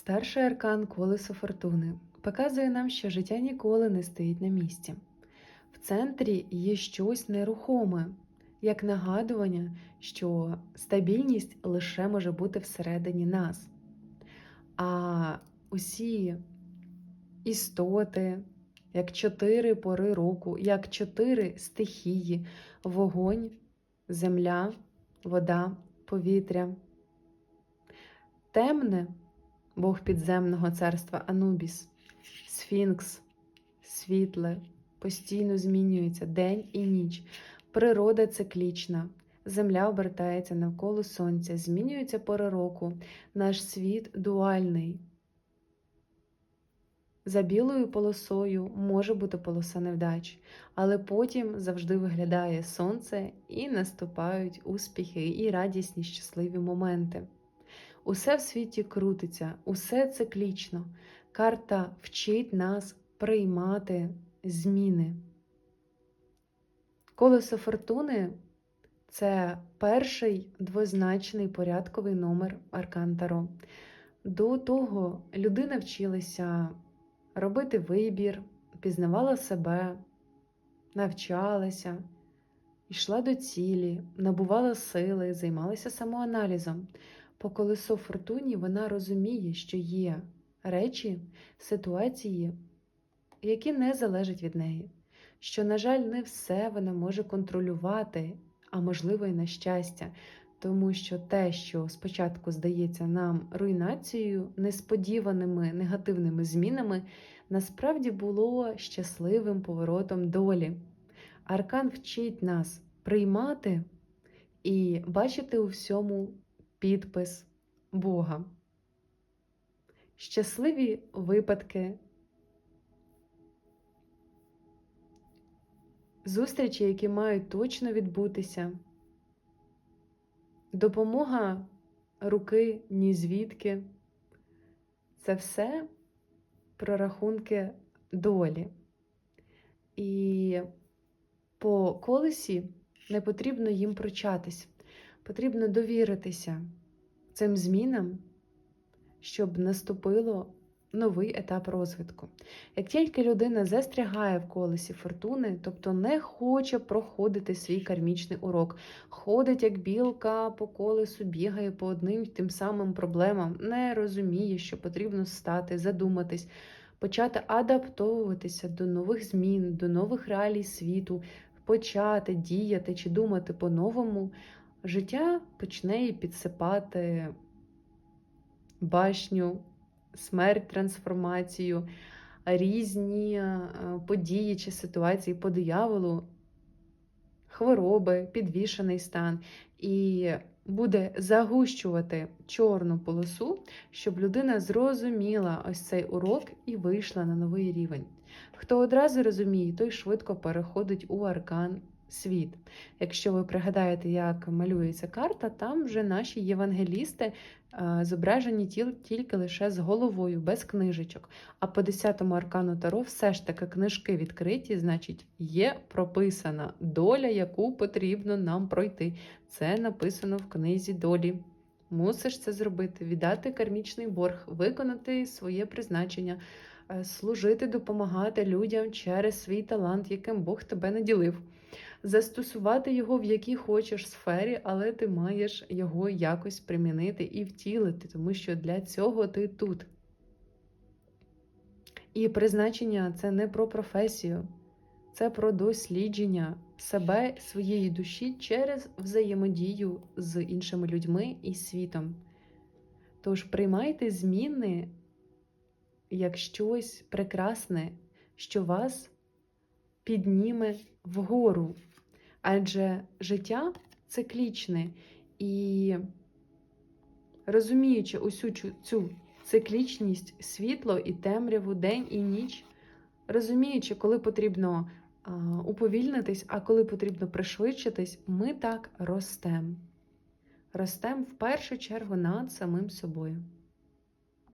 Старший аркан колесо фортуни показує нам, що життя ніколи не стоїть на місці. В центрі є щось нерухоме, як нагадування, що стабільність лише може бути всередині нас. А усі істоти, як чотири пори року, як чотири стихії, вогонь, земля, вода, повітря. Темне Бог підземного царства Анубіс, Сфінкс, світле, постійно змінюється день і ніч. Природа циклічна, земля обертається навколо сонця, змінюються пори року, наш світ дуальний. За білою полосою може бути полоса невдач, але потім завжди виглядає сонце і наступають успіхи і радісні щасливі моменти. Усе в світі крутиться, усе циклічно. Карта вчить нас приймати зміни. Колесо фортуни це перший двозначний порядковий номер Аркан. До того людина вчилася робити вибір, пізнавала себе, навчалася, йшла до цілі, набувала сили, займалася самоаналізом. По колесо фортуні вона розуміє, що є речі, ситуації, які не залежать від неї, що, на жаль, не все вона може контролювати, а можливо, і на щастя, тому що те, що спочатку здається нам руйнацією, несподіваними негативними змінами, насправді було щасливим поворотом долі. Аркан вчить нас приймати і бачити у всьому підпис Бога. Щасливі випадки, зустрічі, які мають точно відбутися, допомога руки ні звідки. Це все прорахунки долі. І по колесі не потрібно їм прочатись. Потрібно довіритися цим змінам, щоб наступило новий етап розвитку. Як тільки людина застрягає в колесі фортуни, тобто не хоче проходити свій кармічний урок, ходить як білка по колесу, бігає по одним тим самим проблемам, не розуміє, що потрібно стати, задуматись. Почати адаптовуватися до нових змін, до нових реалій світу, почати діяти чи думати по-новому, життя почне їй підсипати башню, смерть, трансформацію, різні е, події чи ситуації по дияволу, хвороби, підвішений стан. І буде загущувати чорну полосу, щоб людина зрозуміла ось цей урок і вийшла на новий рівень. Хто одразу розуміє, той швидко переходить у аркан світ. Якщо ви пригадаєте, як малюється карта, там вже наші євангелісти е, зображені тільки лише з головою, без книжечок. А по 10-му аркану Таро все ж таки книжки відкриті, значить, є прописана доля, яку потрібно нам пройти. Це написано в книзі долі. Мусиш це зробити, віддати кармічний борг, виконати своє призначення, служити, допомагати людям через свій талант, яким Бог тебе наділив застосувати його в якій хочеш сфері, але ти маєш його якось примінити і втілити, тому що для цього ти тут. І призначення це не про професію, це про дослідження себе, своєї душі через взаємодію з іншими людьми і світом. Тож приймайте зміни як щось прекрасне, що вас підніме вгору. Адже життя циклічне і розуміючи усю цю циклічність, світло і темряву, день і ніч, розуміючи, коли потрібно уповільнитись, а коли потрібно пришвидшитись, ми так ростемо. Ростемо в першу чергу над самим собою.